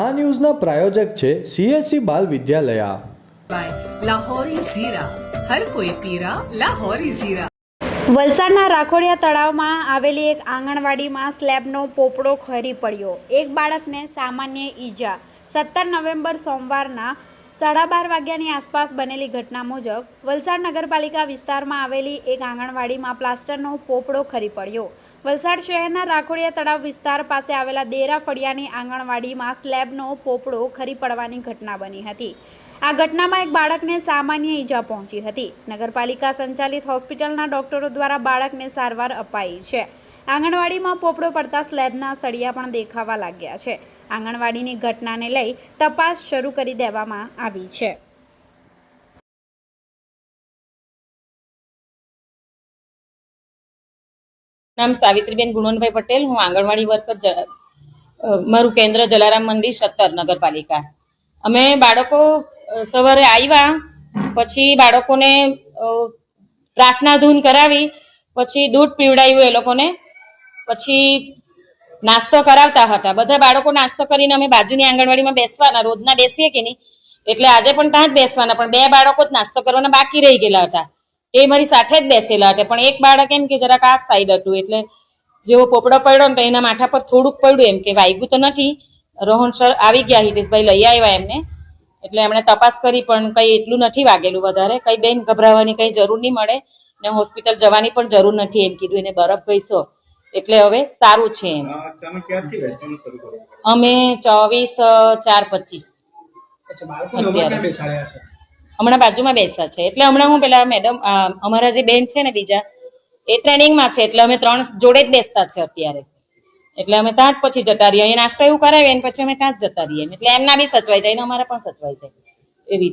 આ ન્યૂઝના પ્રાયોજક છે સીએસસી બાલ વિદ્યાલયા. લાહોરી ઝીરા. લાહોરી વલસાડના રાખોડિયા તળાવમાં આવેલી એક આંગણવાડીમાં સ્લેબનો પોપડો ખરી પડ્યો. એક બાળકને સામાન્ય ઈજા. સત્તર નવેમ્બર સોમવારના સાડા બાર વાગ્યાની આસપાસ બનેલી ઘટના મુજબ વલસાડ નગરપાલિકા વિસ્તારમાં આવેલી એક આંગણવાડીમાં પ્લાસ્ટરનો પોપડો ખરી પડ્યો. વલસાડ શહેરના રાખોડિયા તળાવ વિસ્તાર પાસે આવેલા દેરા ફળિયાની આંગણવાડીમાં સ્લેબનો પોપડો ખરી પડવાની ઘટના બની હતી. આ ઘટનામાં એક બાળકને સામાન્ય ઈજા પહોંચી હતી. નગરપાલિકા સંચાલિત હોસ્પિટલના ડોક્ટરો દ્વારા બાળકને સારવાર અપાઈ છે. આંગણવાડીમાં પોપડો પડતા સ્લેબના સળિયા પણ દેખાવા લાગ્યા છે. આંગણવાડીની ઘટનાને લઈ તપાસ શરૂ કરી દેવામાં આવી છે. નામ સાવિત્રીબેન ગુણવનભાઈ પટેલ. હું આંગણવાડી વર્કર મારું કેન્દ્ર જલારામ મંદિર સત્તર નગરપાલિકા. અમે બાળકો સવારે આવ્યા પછી બાળકોને પ્રાર્થના ધૂન કરાવી, પછી દૂધ પીવડાવ્યું એ લોકોને, પછી નાસ્તો કરાવતા હતા. બધા બાળકો નાસ્તો કરીને અમે બાજુની આંગણવાડીમાં બેસવાના, રોજના બેસીએ કે નહીં? એટલે આજે પણ ત્યાં જ બેસવાના, પણ બે બાળકો જ નાસ્તો કરવાના બાકી રહી ગયેલા હતા. એ મારી સાથે જ બેસેલા હતા. પણ એક બાળક એમ કે જરાક આ સાઈડ હતું એટલે જેવો પોપડો પડ્યો ને તો એના માથા પર થોડુંક પડ્યું એમ કે વાગ્યું તો નથી. રોહન સર આવી ગયા હિતેશભાઈ લઈ આવ્યા એમને. એટલે એમણે તપાસ કરી પણ કંઈ એટલું નથી વાગેલું વધારે. કંઈ બેન ગભરાવાની કંઈ જરૂર નહીં મળે ને હોસ્પિટલ જવાની પણ જરૂર નથી એમ કીધું. એને બરફ ઘઈસો. એટલે હવે સારું છે એમ. અમે ચોવીસ ચાર પચીસ. અત્યારે. હમણાં બાજુમાં બેસતા છે. એટલે હમણાં હું પેલા મેડમ અમારા જે બેન છે ને બીજા, એ ટ્રેનિંગમાં છે. એટલે અમે ત્રણ જોડે જ બેસતા છે અત્યારે. એટલે અમે ત્યાં જ પછી જતા રહીએ. અહીંયા નાસ્તો એવું કરાવીએ પછી અમે ત્યાં જ જતા રહીએ. એટલે એમના બી સચવાઈ જાય ને અમારા પણ સચવાઈ જાય એવી